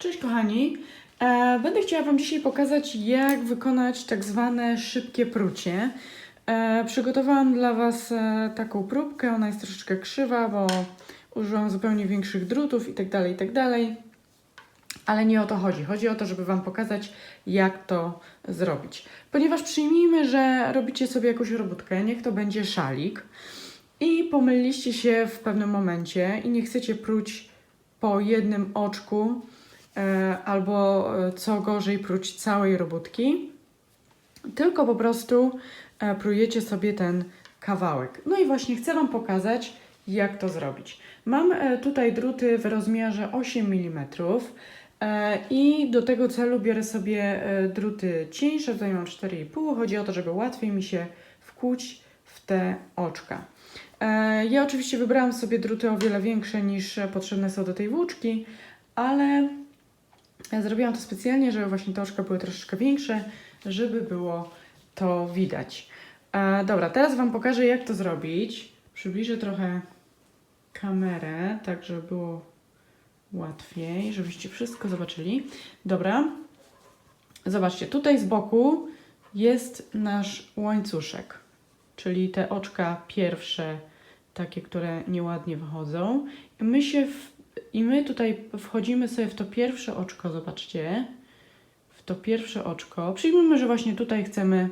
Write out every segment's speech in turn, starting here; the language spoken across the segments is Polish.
Cześć kochani. E, będę chciała Wam dzisiaj pokazać, jak wykonać tak zwane szybkie prucie. E, przygotowałam dla Was e, taką próbkę, ona jest troszeczkę krzywa, bo użyłam zupełnie większych drutów i tak dalej, i tak. Ale nie o to chodzi. Chodzi o to, żeby Wam pokazać, jak to zrobić. Ponieważ przyjmijmy, że robicie sobie jakąś robótkę, niech to będzie szalik i pomyliliście się w pewnym momencie i nie chcecie pruć po jednym oczku albo e, co gorzej pruć całej robótki, tylko po prostu e, prujecie sobie ten kawałek. No i właśnie chcę Wam pokazać, jak to zrobić. Mam e, tutaj druty w rozmiarze 8 mm e, i do tego celu biorę sobie e, druty cieńsze, tutaj mam 4,5. Chodzi o to, żeby łatwiej mi się wkłuć w te oczka. E, Ja oczywiście wybrałam sobie druty o wiele większe niż e, potrzebne są do tej włóczki, ale zrobiłam to specjalnie, żeby właśnie te oczka były troszeczkę większe, żeby było to widać. E, dobra, teraz Wam pokażę, jak to zrobić. Przybliżę trochę kamerę, tak żeby było łatwiej, żebyście wszystko zobaczyli. Dobra, zobaczcie, tutaj z boku jest nasz łańcuszek, czyli te oczka pierwsze, takie, które nieładnie wychodzą. My się w, i my tutaj wchodzimy sobie w to pierwsze oczko, zobaczcie, w to pierwsze oczko. Przyjmijmy, że właśnie tutaj chcemy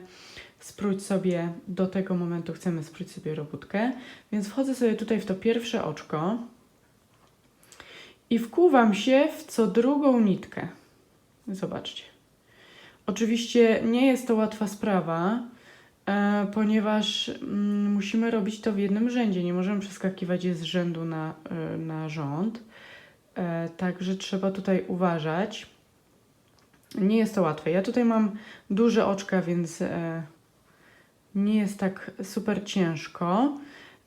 spróć sobie, do tego momentu chcemy spróć sobie robótkę, więc wchodzę sobie tutaj w to pierwsze oczko i wkuwam się w co drugą nitkę. Zobaczcie. Oczywiście nie jest to łatwa sprawa, ponieważ mm, musimy robić to w jednym rzędzie. Nie możemy przeskakiwać z rzędu na, e, na rząd. E, także trzeba tutaj uważać. Nie jest to łatwe. Ja tutaj mam duże oczka, więc e, nie jest tak super ciężko.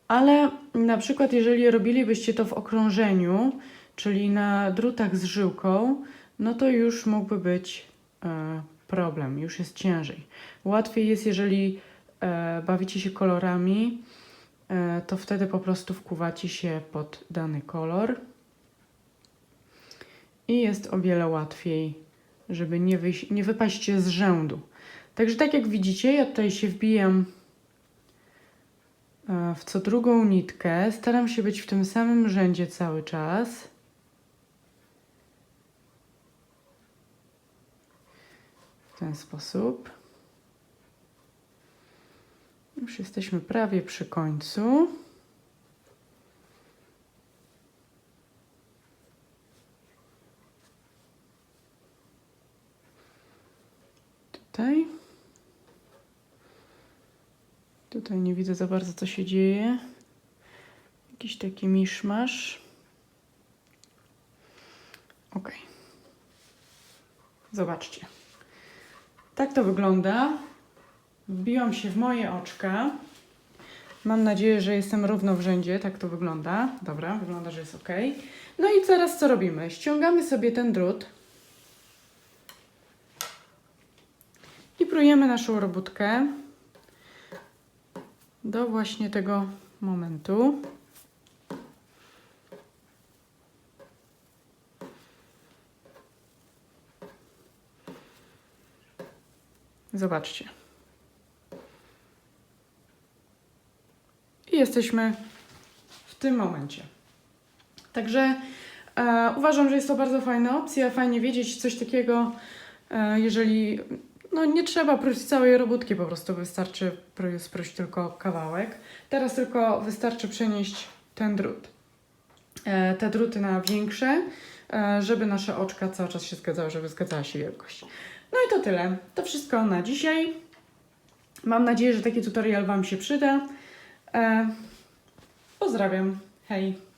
Ale na przykład, jeżeli robilibyście to w okrążeniu, czyli na drutach z żyłką, no to już mógłby być e, problem, już jest ciężej. Łatwiej jest, jeżeli e, bawicie się kolorami, e, to wtedy po prostu wkuwacie się pod dany kolor i jest o wiele łatwiej, żeby nie, wyjść, nie wypaść z rzędu. Także tak jak widzicie, ja tutaj się wbijam e, w co drugą nitkę. Staram się być w tym samym rzędzie cały czas. W ten sposób. Już jesteśmy prawie przy końcu. Tutaj. Tutaj nie widzę za bardzo, co się dzieje. Jakiś taki miszmasz. Ok. Zobaczcie. Tak to wygląda. Wbiłam się w moje oczka. Mam nadzieję, że jestem równo w rzędzie. Tak to wygląda. Dobra, wygląda, że jest ok. No i teraz co robimy? Ściągamy sobie ten drut. I prujemy naszą robótkę do właśnie tego momentu. Zobaczcie. Jesteśmy w tym momencie. Także e, uważam, że jest to bardzo fajna opcja. Fajnie wiedzieć coś takiego, e, jeżeli no nie trzeba próć całej robótki, po prostu wystarczy spróć tylko kawałek. Teraz tylko wystarczy przenieść ten drut. E, te druty na większe, e, żeby nasze oczka cały czas się zgadzały, żeby zgadzała się wielkość. No i to tyle. To wszystko na dzisiaj. Mam nadzieję, że taki tutorial Wam się przyda. E, pozdrawiam. Hej.